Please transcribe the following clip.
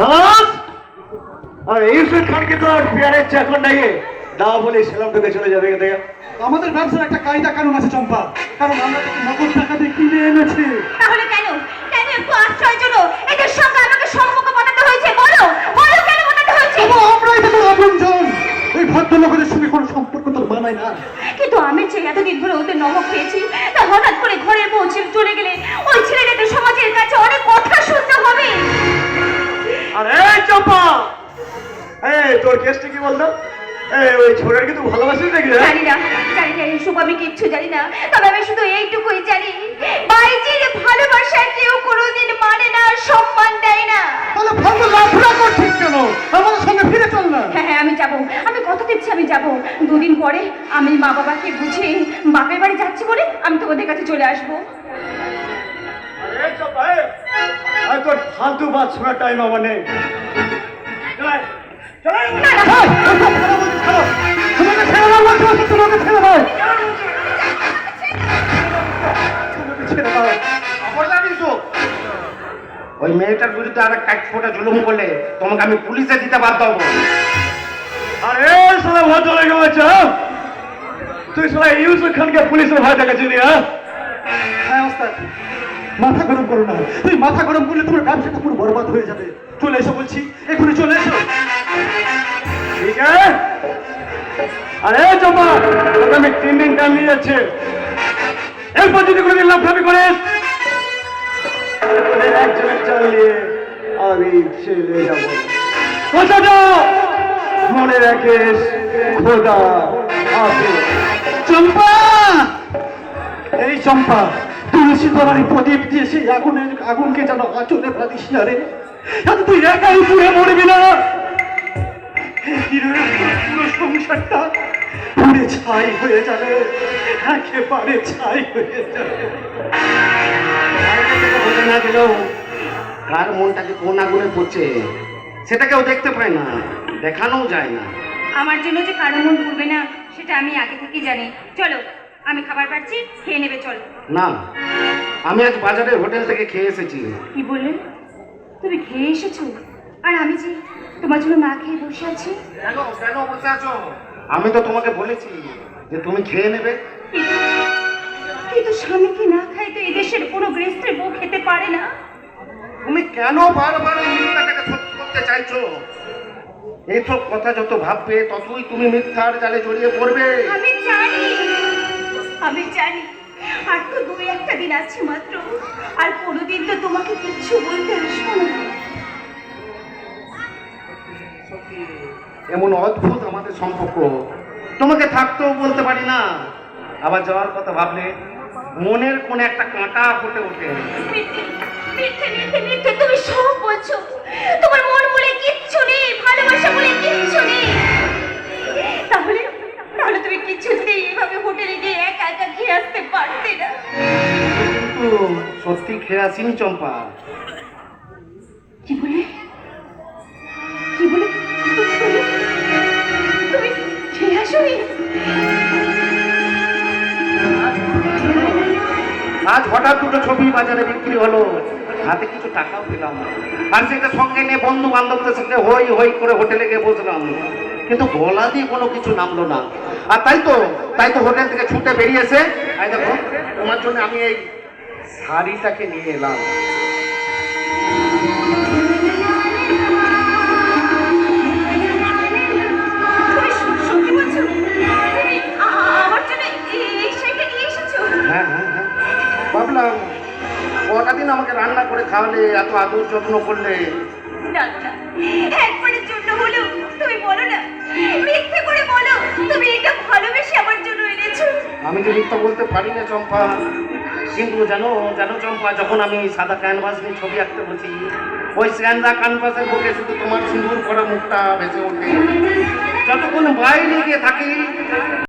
দাস আর ইউসুফ খানকে তো আর চাকর নাই দাও বলে সেলাম ঢুকে চলে যাবে এখান থেকে। আমাদের ব্যবসার একটা কায়দা কানুন আছে চম্পা। কারণ আমরা নগদ টাকা দিয়ে কিনে এনেছি। তাহলে কেন? কেন একটু আশ্রয়ের জন্য এদের সঙ্গে আমাকে সম্মুখ বানাতে হয়েছে বলো? বলো কেন বানাতে হয়েছে? আমরাই তো আপনজন। ওই ভদ্রলোকের সঙ্গে কোনো সম্পর্ক তোর মানায় না। কিন্তু আমি যে এতদিন ধরে ওদের নমক পেয়েছি তা হঠাৎ করে তোর কেসটা কি বলতো? ওই ছোড়ার কি ভালোবাসিস নাকি জানি না জানি না এইসব আমি কিচ্ছু জানি না। তবে আমি শুধু এইটুকুই জানি বাইজির ভালোবাসা কেউ কোনোদিন মানে না সম্মান দেয় না। তাহলে ফালতু লাফড়া করছিস কেন? আমাদের সঙ্গে ফিরে চল না। হ্যাঁ হ্যাঁ আমি যাব। আমি কত দিচ্ছি আমি যাব। দুদিন পরে আমি মা বাবাকে বুঝিয়ে বাপের বাড়ি যাচ্ছি বলে আমি তোমাদের কাছে চলে আসব। তোর ফালতু বাদ শোনার টাইম আমার নেই। ওই মেয়েটার বিরুদ্ধে আর এক ফোটা জুলুম করলে তোমাকে আমি পুলিশে দিতে বাধ্য হব। আর শালা ভদ্র লেগে বলছে হ্যাঁ? তুই শালা ইউসুফ খানকে পুলিশের ভয় দেখাচ্ছিলি হ্যাঁ? হ্যাঁ, ওস্তাদ। মাথা গরম করো না। তুই মাথা গরম করলে তোমার ব্যবসাটা পুরো বরবাদ হয়ে যাবে। চলে এসো বলছি এখনই চলে এসো। ঠিক আছে? আরে চম্পা তোকে তিন দিন টাইম নিয়ে যাচ্ছি। এরপর যদি কোনোদিন লাফাবি করিস একজনের চাল নিয়ে আমি ছেলে যাব। কথাটা মনে রাখিস, খোদা আছে। চম্পা! এই চম্পা, তুলসী তলার প্রদীপ দিয়ে সেই আগুনের আগুনকে যেন আচলে পাতিস না রে। তুই একাই পুড়ে মরবি না। পুরো সংসারটা পুড়ে ছাই হয়ে যাবে একেবারে ছাই হয়ে যাবে। না গেলেও কার মনটাকে কোন আগুনে পড়ছে সেটা কেউ দেখতে পায় না দেখানোও যায় না। আমার জন্য যে কারও মন ঘুরবে না সেটা আমি আগে থেকেই জানি। চলো আমি খাবার পাচ্ছি খেয়ে নেবে চলো। না আমি আজ বাজারের হোটেল থেকে খেয়ে এসেছি। কি বললেন তুমি খেয়ে এসেছ? আর আমি যে তোমার জন্য না খেয়ে বসে আছি? কেন কেন বসে আছো? আমি তো তোমাকে বলেছি যে তুমি খেয়ে নেবে। কিন্তু স্বামীকে না খাই তো এদেশের কোনো গৃহস্থের বউ খেতে পারে না? তুমি কেন বারবার এই মিথ্যাটাকে সত্যি করতে চাইছো? এইসব কথা যত ভাববে ততই তুমি মিথ্যার জালে জড়িয়ে পড়বে। আমি জানি আমি জানি। আর তো দুই একটা দিন আছে মাত্র। আর কোনোদিন তো তোমাকে কিচ্ছু বলতে আসব না। এমন অদ্ভুত আমাদের সম্পর্ক। তোমাকে থাকতেও বলতে পারি না। আবার যাওয়ার কথা ভাবলে মনের কোন একটা কাঁটা ফুটে ওঠে। তুমি সব বলছো। তোমার মন বলে কিচ্ছু নেই ভালোবাসা বলে কিচ্ছু নেই। তাহলে তাহলে তুমি কিছুতেই এভাবে হোটেলে গিয়ে একা একা খেয়ে আসতে পারতে না। সত্যি খেয়ে আসিনি চম্পা। কি বলে? আজ হঠাৎ দুটো ছবি বাজারে বিক্রি হলো। হাতে কিছু টাকাও পেলাম আর সেটা সঙ্গে নিয়ে বন্ধু বান্ধবদের সঙ্গে হই হই করে হোটেলে গিয়ে বসলাম। কিন্তু গলা দিয়ে কোনো কিছু নামলো না। আর তাই তো তাই তো হোটেল থেকে ছুটে বেরিয়েছে দেখো, তোমার জন্য আমি এই শাড়িটাকে নিয়ে এলাম। কটা দিন আমাকে রান্না করে খাওয়ালে এত আদর যত্ন করলে? না না একবারের জন্য হলেও তুমি বলো না। মিথ্যে করে বলো তুমি এটা ভালোবেসে আমার জন্য এনেছো। আমি তো মিথ্যা বলতে পারি না চম্পা কিন্তু জানো জানো চম্পা যখন আমি সাদা ক্যানভাস নিয়ে ছবি আঁকতে বসি ওই স্যান্ডা ক্যানভাসের বুকে শুধু তোমার সিঁদুর করা মুখটা ভেসে ওঠে। যতক্ষণ বাইরে গিয়ে থাকি